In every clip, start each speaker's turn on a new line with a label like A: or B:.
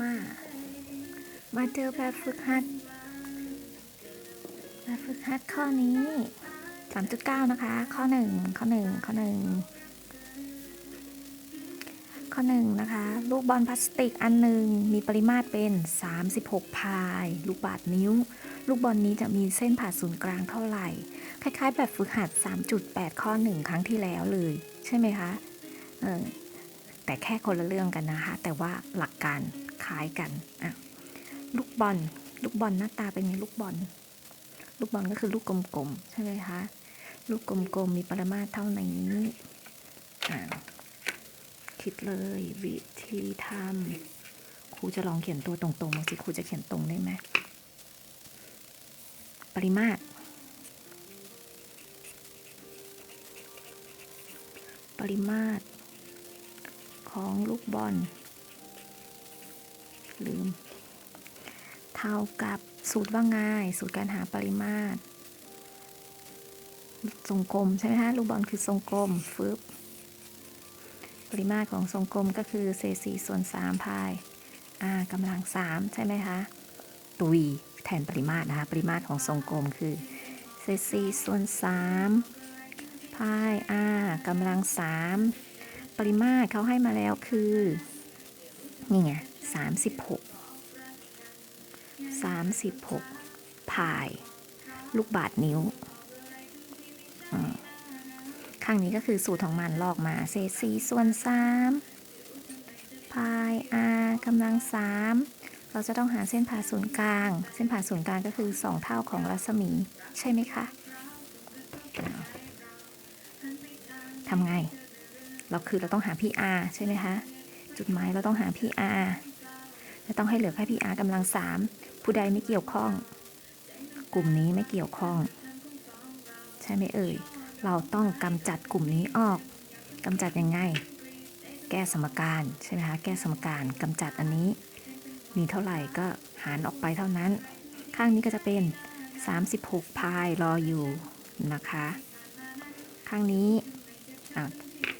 A: มามาเจอแบบฝึกหัด แบบฝึกหัดข้อนี้ 3.9 นะคะ ข้อ 1 ข้อ 1 ข้อ 1 ข้อ 1 นะคะ ลูกบอลพลาสติกอันหนึ่งมีปริมาตรเป็น 36 พาย ลูกบาศนิ้ว ลูกบอลนี้จะมีเส้นผ่าศูนย์กลางเท่าไหร่ คล้ายๆ แบบฝึกหัด 3.8 ข้อ 1 ครั้งที่แล้วเลย ใช่ไหมคะ เออแต่แค่คนละเรื่องกันนะคะ แต่ว่าหลักการ คล้ายกันอะลูกบอล ลูกบอลหน้าตาเป็นไงลูกบอล ลูกบอลก็คือลูกกลมๆ ใช่ไหมคะ ลูกกลมๆ มีปริมาตรเท่านี้อ่าคิดเลยวิธีทำครูจะลองเขียนตัวตรงๆมาสิครูจะเขียนตรงได้ไหมปริมาตร ปริมาตรของลูกบอล ลืม เท่ากับสูตรว่าง่าย สูตรการหาปริมาตร ทรงกลมใช่ไหมคะลูกบอลคือทรงกลมฟึบปริมาตรของทรงกลมก็คือเศษสี่ส่วนสามพาย r กำลังสามใช่ไหมคะตุยแทนปริมาตรนะคะ ปริมาตรของทรงกลมคือเศษสี่ส่วนสามพาย r กำลังสามปริมาตรเขาให้มาแล้วคือ นี่ไงสามสิบหกสามสิบหกพาย ลูกบาทนิ้ว ข้างนี้ก็คือสูตรของมันลอกมา เศษสี่ส่วนสามพาย r กำลังสามเราจะต้องหาเส้นผ่าศูนย์กลาง เส้นผ่าศูนย์กลางก็คือ2เท่าของรัศมี ใช่ไหมคะทำไง เราคือเราต้องหา PR ใช่ไหมคะ จุดหมายเราต้องหา PR จะต้องให้เหลือแค่ PR กำลังสามผู้ใดไม่เกี่ยวข้อง กลุ่มนี้ไม่เกี่ยวข้อง ใช่ไหมเอ่ย เราต้องกำจัดกลุ่มนี้ออกกำจัดยังไง แก้สมการใช่ไหมคะแก้สมการกำจัดอันนี้ มีเท่าไหร่ก็หารออกไปเท่านั้น ข้างนี้ก็จะเป็น 36พายรออยู่นะคะ ข้างนี้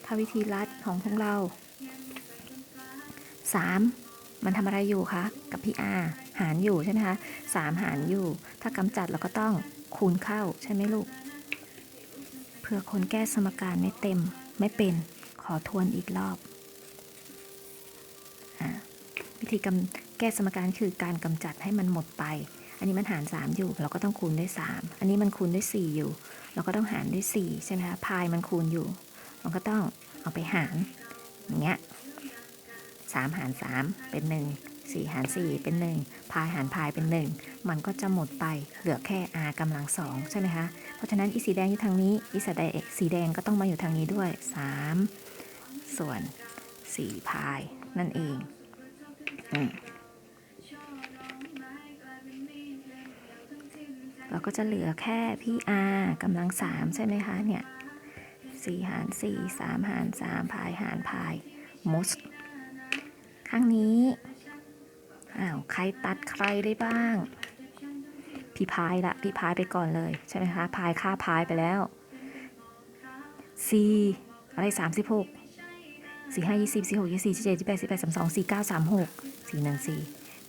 A: ถ้าวิธีรัดของพวกเรา 3 มันทำอะไรอยู่คะ กับพี่อาหารอยู่ใช่ไหมคะ3หารอยู่ ถ้ากำจัดเราก็ต้องคูณเข้าใช่ไหมลูก เพื่อคนแก้สมการไม่เต็มไม่เป็นขอทวนอีกรอบอวิธีกำแก้สมการคือการกำจัดให้มันหมดไป อันนี้มันหาร 3 อยู่ เราก็ต้องคูณด้วย 3 อันนี้มันคูณด้วย 4 อยู่ เราก็ต้องหารด้วย 4 ใช่ไหมคะพายมันคูณอยู่ เราก็ต้องเอาไปหารอย่างเงี้ย 3 หาร 3 เป็น 1 4 หาร 4 เป็น 1 พายหารพายเป็น 1 มันก็จะหมดไปเหลือแค่ r กำลังสองใช่ไหมคะ เพราะฉะนั้นอีสีแดงอยู่ทางนี้อีสแดงสีแดงก็ต้องมาอยู่ทางนี้ด้วย 3 ส่วน 4 พายนั่นเองอเราก็จะเหลือแค่พี่ r กำลัง3ใช่ไหมคะเนี่ย4หาร4 3หาร3พายหารพาย most างนี้ อ้าว ใครตัดใครได้บ้าง พี่พายละ พี่พายไปก่อนเลย ใช่ไหมคะ พายค่าพายไปแล้ว C อะไรสามสิบหกสี่ห้ายี่สิบสี่หกยี่สิบสี่เจ็ดยี่แปดสิบแปดสามสองสี่เก้าสามหกสี่หนึ่งสี่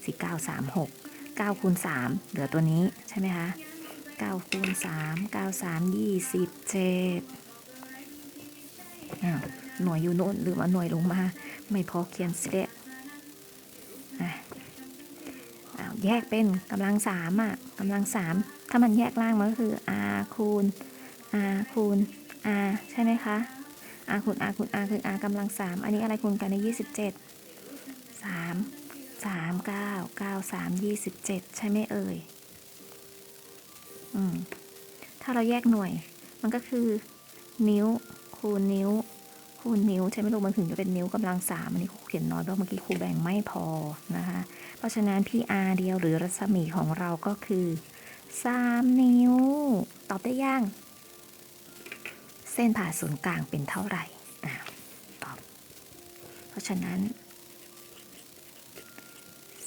A: สี่เก้าสามหกเก้าคูณสามเหลือตัวนี้ใช่ไหมคะเก้าคูณสามเก้าสามยี่สิบเจ็ดอ้าวหน่วยอยู่โน่นลืมเอาหน่วยลงมา ไม่พอเขียนเสีย แยกเป็นกำลังสามอะกำลังสามถ้ามันแยกล่างมันก็คือ r คูณ r คูณ r ใช่ไหมคะ r คูณ r คูณ r คือ r กำลังสามอันนี้อะไรคูณกันในยี่สิบเจ็ดสามสามเก้าเก้าสามยี่สิบเจ็ดใช่ไหมเอ่ยอืมถ้าเราแยกหน่วยมันก็คือ นิ้วคูณนิ้ว คูณนิ้วใช่ไหมลูกมันถึงจะเป็นนิ้วกำลังสามอันนี้ครูเขียนน้อยเพราะเมื่อกี้ครูแบ่งไม่พอนะคะ เพราะฉะนั้นพี่ r เดียวหรือรัศมีของเราก็คือสามนิ้ว ตอบได้ยังเส้นผ่าศูนย์กลางเป็นเท่าไหร่อ่าตอบ เพราะฉะนั้น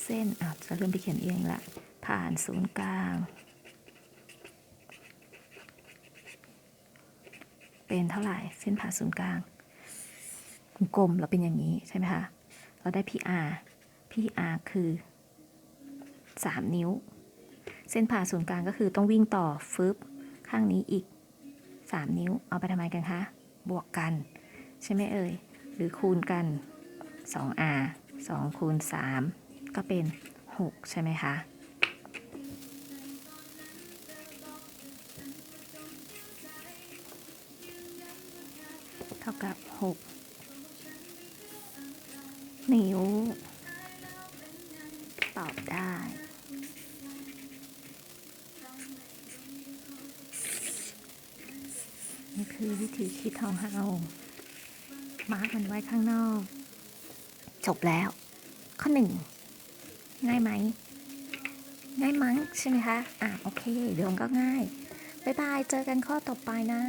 A: เส้นอะจะเริ่มไปเขียนเองละผ่านศูนย์กลาง เป็นเท่าไหร่เส้นผ่าศูนย์กลาง กลมๆเราเป็นอย่างนี้ใช่ไหมคะเราได้ PR PR คือ 3 นิ้ว เส้นผ่าศูนย์กลางก็คือต้องวิ่งต่อฟึบข้างนี้อีก 3 นิ้วเอาไปทำไมกันคะบวกกัน ใช่ไหมเอ่ยหรือคูณกัน 2R 2คูณ3ก็เป็น 6 ใช่ไหมคะเท่ากับ 6 นิ้ว ตอบได้ นี่คือวิธีคิดของเรามาร์กมันไว้ข้างนอก จบแล้ว ข้อหนึ่ง ง่ายไหม ง่ายมั้งใช่ไหมคะ อะ โอเค เดี๋ยวก็ง่าย บ๊ายบาย เจอกันข้อต่อไปนะ